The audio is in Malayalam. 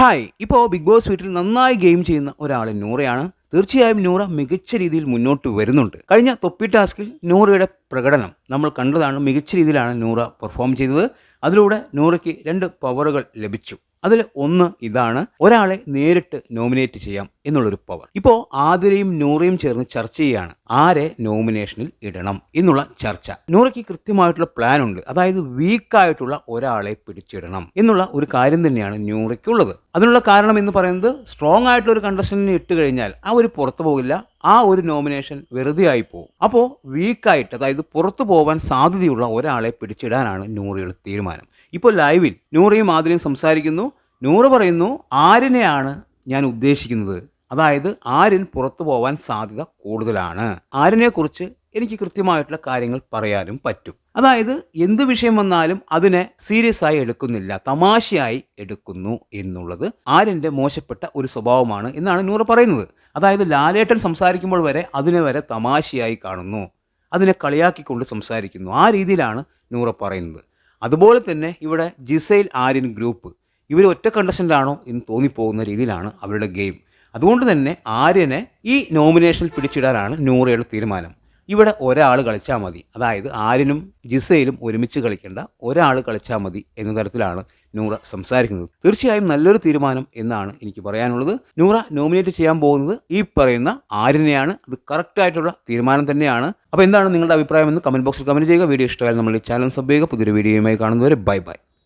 ഹായ്. ഇപ്പോൾ ബിഗ് ബോസ് വീട്ടിൽ നന്നായി ഗെയിം ചെയ്യുന്ന ഒരാൾ നൂറയാണ്. തീർച്ചയായും നൂറ മികച്ച രീതിയിൽ മുന്നോട്ട് വരുന്നുണ്ട്. കഴിഞ്ഞ തൊപ്പി ടാസ്കിൽ നൂറയുടെ പ്രകടനം നമ്മൾ കണ്ടതാണ്. മികച്ച രീതിയിലാണ് നൂറ പെർഫോം ചെയ്തത്. അതിലൂടെ നൂറയ്ക്ക് രണ്ട് പവറുകൾ ലഭിച്ചു. അതിൽ ഒന്ന് ഇതാണ്. ഒരാളെ നേരിട്ട് നോമിനേറ്റ് ചെയ്യാം എന്നുള്ളൊരു പവർ ഇപ്പോൾ ആതിരയും നൂറയും ചേർന്ന് ചർച്ച ചെയ്യുകയാണ് ആരെ നോമിനേഷനിൽ ഇടണം എന്നുള്ള ചർച്ച. നൂറയ്ക്ക് കൃത്യമായിട്ടുള്ള പ്ലാൻ ഉണ്ട്. അതായത് വീക്കായിട്ടുള്ള ഒരാളെ പിടിച്ചിടണം എന്നുള്ള ഒരു കാര്യം തന്നെയാണ് നൂറയ്ക്കുള്ളത്. അതിനുള്ള കാരണം എന്ന് പറയുന്നത് സ്ട്രോങ് ആയിട്ടുള്ള ഒരു കണ്ടസ്റ്റന്റിനെ ഇട്ട് കഴിഞ്ഞാൽ ആ ഒരു പുറത്തു പോകില്ല. ആ ഒരു നോമിനേഷൻ വെറുതെ ആയി പോകും അപ്പോൾ വീക്കായിട്ട് അതായത് പുറത്തു പോകാൻ സാധ്യതയുള്ള ഒരാളെ പിടിച്ചിടാനാണ് നൂറയുടെ തീരുമാനം. ഇപ്പോൾ ലൈവിൽ നൂറയും ആതിരയും സംസാരിക്കുന്നു. നൂറ് പറയുന്നു ആരിനെയാണ് ഞാൻ ഉദ്ദേശിക്കുന്നത്? അതായത് ആര്യൻ പുറത്തു പോകാൻ സാധ്യത കൂടുതലാണ്. ആര്യനെക്കുറിച്ച് എനിക്ക് കൃത്യമായിട്ടുള്ള കാര്യങ്ങൾ പറയാനും പറ്റും. അതായത് എന്ത് വിഷയം വന്നാലും അതിനെ സീരിയസ് ആയി എടുക്കുന്നില്ല തമാശയായി എടുക്കുന്നു എന്നുള്ളത് ആര്യന്റെ മോശപ്പെട്ട ഒരു സ്വഭാവമാണ് എന്നാണ് നൂറ് പറയുന്നത്. അതായത് ലാലേട്ടൻ സംസാരിക്കുമ്പോൾ വരെ അതിനെ വരെ തമാശയായി കാണുന്നു അതിനെ കളിയാക്കിക്കൊണ്ട് സംസാരിക്കുന്നു. ആ രീതിയിലാണ് നൂറ പറയുന്നത്. അതുപോലെ തന്നെ ഇവിടെ ജിസൈൽ ആര്യൻ ഗ്രൂപ്പ് ഇവർ ഒറ്റ കണ്ടസ്റ്റന്റാണോ എന്ന് തോന്നിപ്പോകുന്ന രീതിയിലാണ് അവരുടെ ഗെയിം. അതുകൊണ്ട് തന്നെ ആര്യനെ ഈ നോമിനേഷനിൽ പിടിച്ചിടാനാണ് നൂറയുടെ തീരുമാനം. ഇവിടെ ഒരാൾ കളിച്ചാൽ മതി. അതായത് ആരിനും ജിസയിലും ഒരുമിച്ച് കളിക്കേണ്ട ഒരാൾ കളിച്ചാൽ മതി എന്ന തരത്തിലാണ് നൂറ സംസാരിക്കുന്നത്. തീർച്ചയായും നല്ലൊരു തീരുമാനം എന്നാണ് എനിക്ക് പറയാനുള്ളത്. നൂറ നോമിനേറ്റ് ചെയ്യാൻ പോകുന്നത് ഈ പറയുന്ന ആരിനെയാണ്. അത് കറക്റ്റ് ആയിട്ടുള്ള തീരുമാനം തന്നെയാണ്. അപ്പോൾ എന്താണ് നിങ്ങളുടെ അഭിപ്രായം എന്ന് കമന്റ് ബോക്സിൽ കമന്റ് ചെയ്യുക. വീഡിയോ ഇഷ്ടമായാലും നമ്മുടെ ചാനൽ സബ് ചെയ്യുക. പുതിയൊരു വീഡിയോയുമായി കാണുന്നവരെ ബൈ ബൈ.